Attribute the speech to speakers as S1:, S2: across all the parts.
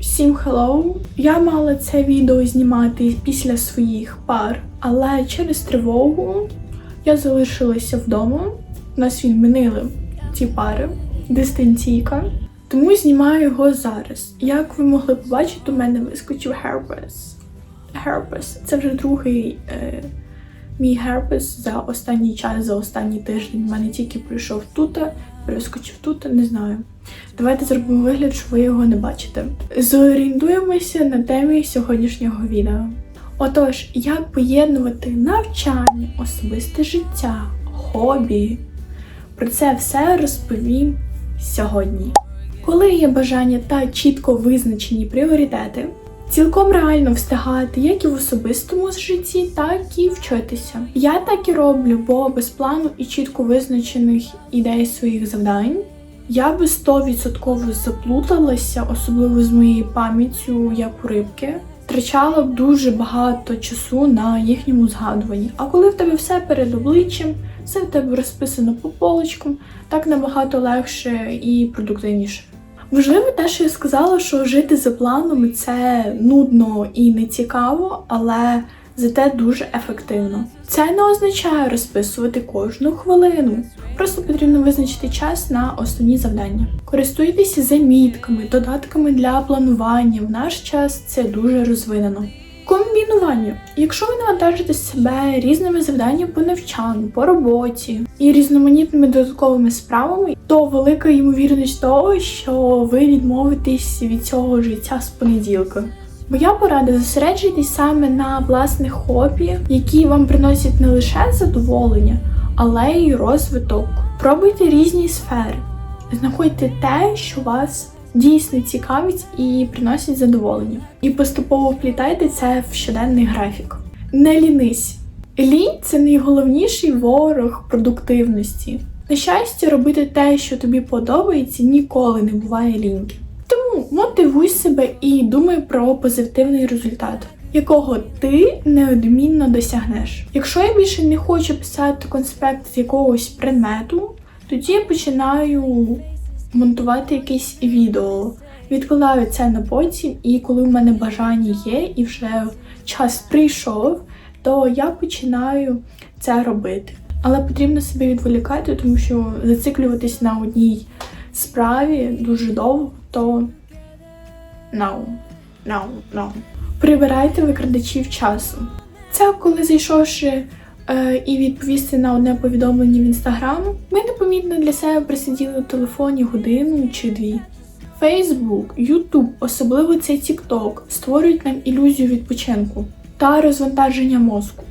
S1: Всім hello! Я мала це відео знімати після своїх пар, але через тривогу я залишилася вдома. Нас відмінили ці пари, дистанційка. Тому знімаю його зараз. Як ви могли побачити, у мене вискочив herpes. Herpes. Це вже другий е, мій герпес за останній час, за останній тиждень. У мене тільки прийшов тут, перескочив тут, не знаю. Давайте зробимо вигляд, що ви його не бачите. Зорієнтуємося на темі сьогоднішнього відео. Отож, як поєднувати навчання, особисте життя, хобі. Про це все розповім сьогодні. Коли є бажання та чітко визначені пріоритети, цілком реально встигати як і в особистому житті, так і вчитися. Я так і роблю, бо без плану і чітко визначених ідей своїх завдань я би 100% заплуталася, особливо з моєю пам'яттю, як у рибки. Втрачала б дуже багато часу на їхньому згадуванні. А коли в тебе все перед обличчям, все в тебе розписано по полочкам, так набагато легше і продуктивніше. Важливо те, що я сказала, що жити за планом це нудно і не цікаво, але зате дуже ефективно. Це не означає розписувати кожну хвилину. Просто потрібно визначити час на основні завдання. Користуйтеся замітками, додатками для планування. В наш час це дуже розвинено. Комбінування. Якщо ви навантажите себе різними завданнями по навчанню, по роботі і різноманітними додатковими справами, то велика ймовірність того, що ви відмовитесь від цього життя з понеділка. Моя порада зосереджуйтесь саме на власних хобі, які вам приносять не лише задоволення, але й розвиток. Пробуйте різні сфери, знаходьте те, що вас дійсно цікавить і приносить задоволення. І поступово вплітайте це в щоденний графік. Не лінись. Лінь це найголовніший ворог продуктивності. На щастя, робити те, що тобі подобається, ніколи не буває ліньки. Тому мотивуй себе і думай про позитивний результат, якого ти неодмінно досягнеш. Якщо я більше не хочу писати конспект з якогось предмету, тоді я починаю монтувати якесь відео. Відкладаю це на потім, і коли в мене бажання є, і вже час прийшов, то я починаю це робити. Але потрібно себе відволікати, тому що зациклюватись на одній справі дуже довго, то no, no, no. Прибирайте викрадачів часу. Це коли зайшовши і відповісти на одне повідомлення в інстаграм, ми непомітно для себе присиділи у телефоні годину чи дві. Фейсбук, Ютуб, особливо цей Тікток, створюють нам ілюзію відпочинку та розвантаження мозку.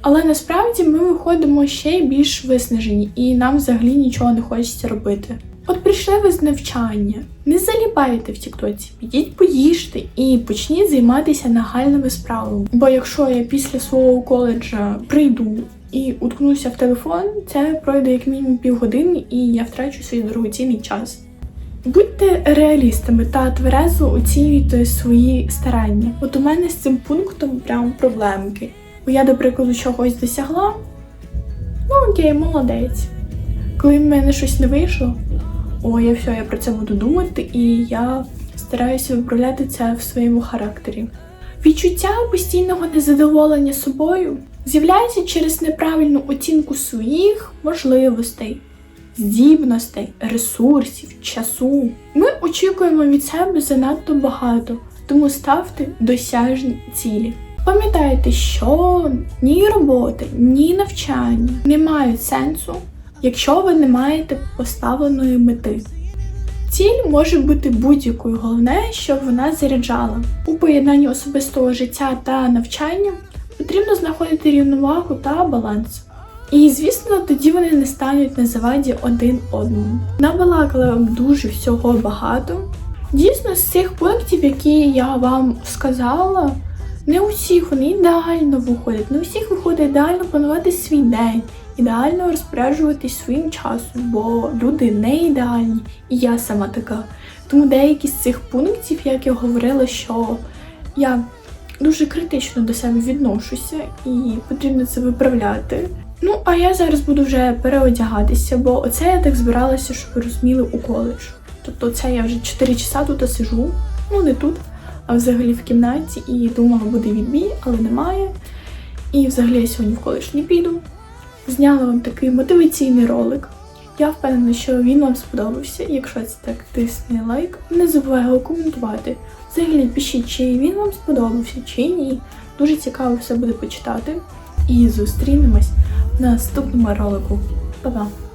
S1: Але насправді ми виходимо ще й більш виснажені, і нам взагалі нічого не хочеться робити. От прийшли ви з навчання, не заліпайте в Тіктоці, підіть поїжте і почніть займатися нагальними справами. Бо якщо я після свого коледжа прийду і уткнуся в телефон, це пройде як мінімум півгодини, і я втрачу свій дорогоцінний час. Будьте реалістами та тверезо оцінюйте свої старання. От у мене з цим пунктом прям проблемки. Бо я, до прикладу, чогось досягла. Ну окей, молодець. Коли в мене щось не вийшло, о, я все, я про це буду думати, і я стараюся виправляти це в своєму характері. Відчуття постійного незадоволення собою з'являється через неправильну оцінку своїх можливостей, здібностей, ресурсів, часу. Ми очікуємо від себе занадто багато, тому ставте досяжні цілі. Пам'ятайте, що ні роботи, ні навчання не мають сенсу, якщо ви не маєте поставленої мети. Ціль може бути будь-якою, головне, щоб вона заряджала. У поєднанні особистого життя та навчання потрібно знаходити рівновагу та баланс. І, звісно, тоді вони не стануть на заваді один одному. Набалакала вам дуже всього багато. Дійсно, з цих пунктів, які я вам сказала, не у всіх вони ідеально виходять, не у виходить ідеально планувати свій день, ідеально розпоряджуватись своїм часом, бо люди не ідеальні, і я сама така. Тому деякі з цих пунктів, як я говорила, що я дуже критично до себе відношуся і потрібно це виправляти. Ну, а я зараз буду вже переодягатися, бо оце я так збиралася, щоб ви розуміли у коледж. Тобто це я вже 4 часа тут сижу, Ну, не тут, а взагалі в кімнаті, і думала, буде відбій, але немає. І взагалі я сьогодні в коледж не піду. Зняла вам такий мотиваційний ролик. Я впевнена, що він вам сподобався. Якщо це так, тисни лайк. Не забувай його коментувати. Взагалі пишіть, чи він вам сподобався, чи ні. Дуже цікаво все буде почитати. І зустрінемось в наступному ролику. Па-па!